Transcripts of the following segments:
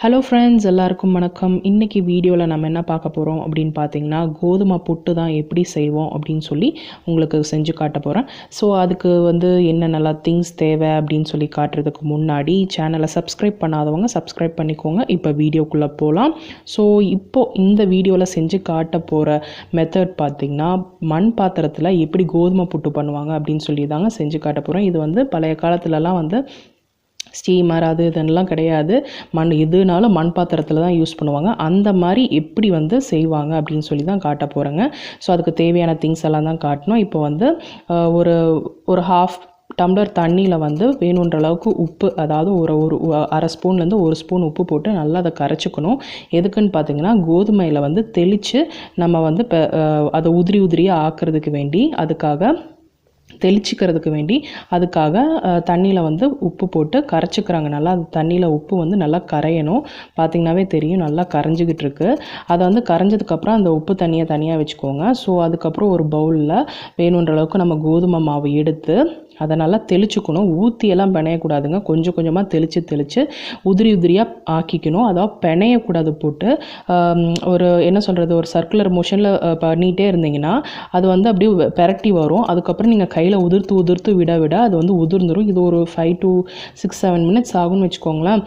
Hello friends எல்லாருக்கும் வணக்கம். இன்றைக்கி வீடியோவில் நம்ம என்ன பார்க்க போகிறோம் அப்படின்னு பார்த்தீங்கன்னா கோதுமை புட்டு தான் எப்படி செய்வோம் அப்படின்னு சொல்லி உங்களுக்கு செஞ்சு காட்ட போகிறேன் ஸோ அதுக்கு வந்து என்னென்னலாம் திங்ஸ் தேவை அப்படின்னு சொல்லி காட்டுறதுக்கு முன்னாடி சேனலை சப்ஸ்கிரைப் பண்ணாதவங்க சப்ஸ்கிரைப் பண்ணிக்கோங்க. இப்போ வீடியோக்குள்ளே போகலாம் ஸோ இப்போது இந்த வீடியோவில் செஞ்சு காட்ட போகிற மெத்தட் பார்த்திங்கன்னா மண் பாத்திரத்தில் எப்படி கோதுமை புட்டு பண்ணுவாங்க அப்படின்னு சொல்லி தாங்க செஞ்சு காட்ட போகிறேன் இது வந்து பழைய காலத்துலலாம் வந்து ஸ்டீமர் அது இதெல்லாம் கிடையாது. மண் எதுனாலும் மண் பாத்திரத்தில் தான் யூஸ் பண்ணுவாங்க. அந்த மாதிரி எப்படி வந்து செய்வாங்க அப்படின்னு சொல்லி தான் காட்ட போகிறேங்க ஸோ அதுக்கு தேவையான திங்ஸ் எல்லாம் தான் காட்டணும். இப்போ வந்து ஒரு ஒரு ஹாஃப் டம்ளர் தண்ணியில் வந்து வேணுன்ற அளவுக்கு உப்பு அதாவது ஒரு ஒரு அரை ஸ்பூன்லேருந்து ஒரு ஸ்பூன் உப்பு போட்டு நல்லா அதை கரைச்சிக்கணும். எதுக்குன்னு பார்த்தீங்கன்னா கோதுமையில் வந்து தெளித்து நம்ம வந்து இப்போ அதை உதிரி உதிரியாக ஆக்கிறதுக்கு வேண்டி அதுக்காக தெளிச்சிக்கிறதுக்கு வேண்டி அதுக்காக தண்ணியில் வந்து உப்பு போட்டு கரைச்சிக்கிறாங்க. நல்லா அது தண்ணியில் உப்பு வந்து நல்லா கரையணும். பார்த்திங்கனாவே தெரியும் நல்லா கரைஞ்சிக்கிட்டு இருக்குது அதை வந்து கரைஞ்சதுக்கப்புறம் அந்த உப்பு தண்ணியை தனியாக வச்சுக்கோங்க. ஸோ அதுக்கப்புறம் ஒரு பவுலில் வேணுன்ற அளவுக்கு நம்ம கோதுமை மாவு எடுத்து அதை நல்லா தெளிச்சுக்கணும். ஊற்றியெல்லாம் பிணையக்கூடாதுங்க. கொஞ்சம் கொஞ்சமாக தெளித்து தெளித்து உதிரி உதிரியாக ஆக்கிக்கணும். அதாவது பிணையக்கூடாது போட்டு ஒரு என்ன சொல்கிறது ஒரு சர்க்குலர் மோஷனில் பண்ணிகிட்டே இருந்தீங்கன்னா அது வந்து அப்படியே பெரட்டி வரும். அதுக்கப்புறம் நீங்கள் கையில் உதிர்த்து உதிர்த்து விட விட அது வந்து உதிர்ந்துடும் இது ஒரு five to six seven minutes ஆகும்னு வச்சுக்கோங்களேன்.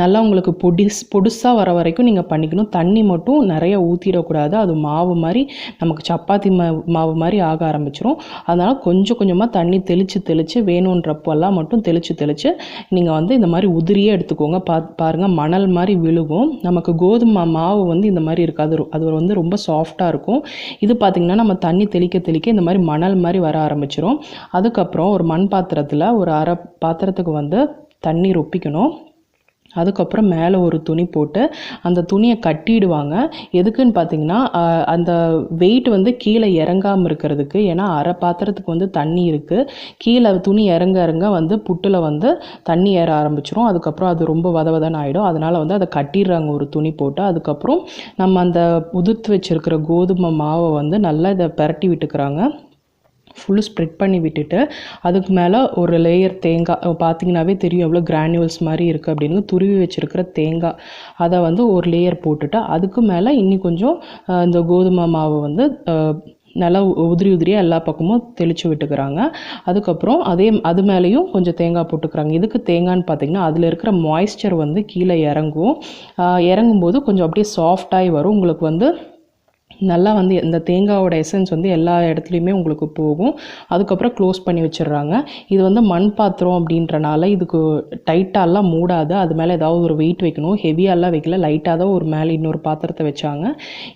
நல்லா உங்களுக்கு பொடிஸ் பொடுசாக வர வரைக்கும் நீங்கள் பண்ணிக்கணும். தண்ணி மட்டும் நிறைய ஊற்றிடக்கூடாது அது மாவு மாதிரி நமக்கு சப்பாத்தி மா மாவு மாதிரி ஆக ஆரம்பிச்சிரும். அதனால் கொஞ்சம் கொஞ்சமாக தண்ணி தெளித்து தெளித்து வேணுன்றப்பெல்லாம் மட்டும் தெளித்து தெளித்து நீங்கள் வந்து இந்த மாதிரி உதிரியே எடுத்துக்கோங்க. பா பாருங்கள் மணல் மாதிரி விழுகும். நமக்கு கோதுமை மாவு வந்து இந்த மாதிரி இருக்காது. அது வந்து ரொம்ப சாஃப்டாக இருக்கும். இது பார்த்திங்கன்னா நம்ம தண்ணி தெளிக்க தெளிக்க இந்த மாதிரி மணல் மாதிரி வர ஆரம்பிச்சிரும். அதுக்கப்புறம் ஒரு மண் பாத்திரத்தில் ஒரு அரை பாத்திரத்துக்கு வந்து தண்ணி ரொப்பிக்கணும். அதுக்கப்புறம் மேலே ஒரு துணி போட்டு அந்த துணியை கட்டிடுவாங்க. எதுக்குன்னு பார்த்தீங்கன்னா அந்த வெயிட் வந்து கீழே இறங்காமல் இருக்கிறதுக்கு ஏன்னா அரை பாத்திரத்துக்கு வந்து தண்ணி இருக்குது கீழே துணி இறங்க இறங்க வந்து புட்டில் வந்து தண்ணி ஏற ஆரம்பிச்சிரும். அதுக்கப்புறம் அது ரொம்ப வதவதன்னு ஆகிடும் அதனால் வந்து அதை கட்டிடுறாங்க ஒரு துணி போட்டு. அதுக்கப்புறம் நம்ம அந்த உதிர்த்து வச்சுருக்கிற கோதுமை மாவை வந்து நல்லா இதை பிரட்டி விட்டுக்கிறாங்க. ஃபுல்லு ஸ்ப்ரெட் பண்ணி விட்டுட்டு அதுக்கு மேலே ஒரு லேயர் தேங்காய் பார்த்தீங்கனாவே பார்த்தீங்கன்னாவே தெரியும் எவ்வளோ கிரானியூல்ஸ் மாதிரி இருக்குது அப்படின்னு துருவி வச்சுருக்கிற தேங்காய் அதை வந்து ஒரு லேயர் போட்டுட்டு அதுக்கு மேலே இன்னி கொஞ்சம் இந்த கோதுமை மாவு வந்து நல்லா உ- உதிரி உதிரியாக எல்லா பக்கமும் தெளித்து விட்டுக்கிறாங்க. அதுக்கப்புறம் அதே அது மேலேயும் கொஞ்சம் தேங்காய் போட்டுக்கிறாங்க. இதுக்கு தேங்காய்னு பார்த்தீங்கன்னா அதில் இருக்கிற மாய்ஸ்சர் வந்து கீழே இறங்கும். இறங்கும்போது கொஞ்சம் அப்படியே சாஃப்டாகி வரும். உங்களுக்கு வந்து நல்லா வந்து இந்த தேங்காவோட எசன்ஸ் வந்து எல்லா இடத்துலையுமே உங்களுக்கு போகும். அதுக்கப்புறம் க்ளோஸ் பண்ணி வச்சிடுறாங்க. இது வந்து மண் பாத்திரம் அப்படின்றனால இதுக்கு டைட்டாலாம் மூடாது. அது மேலே ஏதாவது ஒரு வெயிட் வைக்கணும். ஹெவியாலாம் வைக்கல. லைட்டாக தான் ஒரு மேலே இன்னொரு பாத்திரத்தை வச்சாங்க.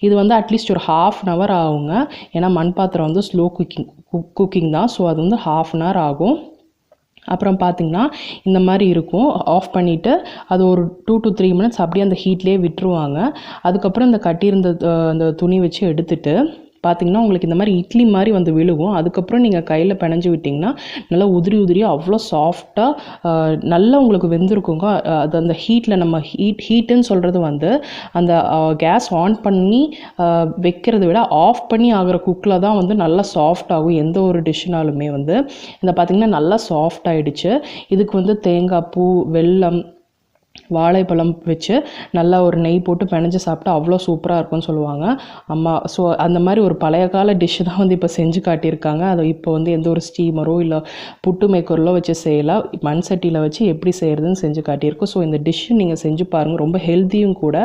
இது வந்து அட்லீஸ்ட் ஒரு ஹாஃப் அன் ஹவர் ஆகுங்க. ஏன்னா மண் பாத்திரம் வந்து ஸ்லோ குக்கிங் குக்கிங் தான். ஸோ அது வந்து ஹாஃப் அன் ஹவர் ஆகும். அப்புறம் பார்த்திங்கன்னா இந்த மாதிரி இருக்கும். ஆஃப் பண்ணிவிட்டு அது ஒரு டூ டு த்ரீ மினிட்ஸ் அப்படியே அந்த ஹீட்லேயே விட்டுருவாங்க. அதுக்கப்புறம் இந்த கட்டியிருந்த அந்த துணி வச்சு எடுத்துகிட்டு பார்த்தீங்கன்னா உங்களுக்கு இந்த மாதிரி இட்லி மாதிரி வந்து விழுகும். அதுக்கப்புறம் நீங்கள் கையில் பிணைஞ்சு விட்டிங்கன்னா நல்லா உதிரி உதிரியாக அவ்வளோ சாஃப்டாக நல்லா உங்களுக்கு வெந்திருக்குங்க. அது அந்த ஹீட்டில் நம்ம ஹீட் ஹீட்டுன்னு சொல்கிறது வந்து அந்த கேஸ் ஆன் பண்ணி வைக்கிறத விட ஆஃப் பண்ணி ஆகிற குக்கில் தான் வந்து நல்லா சாஃப்ட் ஆகும். எந்த ஒரு டிஷ்ஷுனாலுமே வந்து. இந்த பார்த்திங்கன்னா நல்லா சாஃப்ட் ஆகிடுச்சு இதுக்கு வந்து தேங்காய் பூ வெல்லம் வாழைப்பழம் வச்சு நல்லா ஒரு நெய் போட்டு பிணைஞ்சு சாப்பிட்டா அவ்வளோ சூப்பராக இருக்கும்னு சொல்லுவாங்க. அம்மா ஸோ அந்த மாதிரி ஒரு பழைய கால டிஷ்ஷு தான் வந்து இப்போ செஞ்சு காட்டியிருக்காங்க. அதை இப்போ வந்து எந்த ஒரு ஸ்டீமரோ இல்லை புட்டு மேக்கரோ வச்சு செய்யலாம் மண் சட்டியில் வச்சு எப்படி செய்கிறதுன்னு செஞ்சு காட்டியிருக்கோம் ஸோ இந்த டிஷ்ஷு நீங்கள் செஞ்சு பாருங்கள் ரொம்ப ஹெல்த்தியும் கூட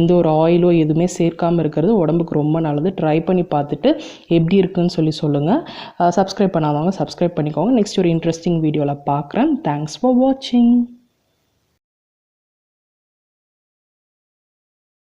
எந்த ஒரு ஆயிலோ எதுவுமே சேர்க்காமல் இருக்கிறது உடம்புக்கு ரொம்ப நல்லது. ட்ரை பண்ணி பார்த்துட்டு எப்படி இருக்குன்னு சொல்லி சொல்லுங்கள் சப்ஸ்கிரைப் பண்ணாதவங்க சப்ஸ்கிரைப் பண்ணிக்கோங்க. நெக்ஸ்ட் ஒரு இன்ட்ரெஸ்டிங் வீடியோவில் பார்க்குறேன் தேங்க்ஸ் ஃபார் வாட்சிங்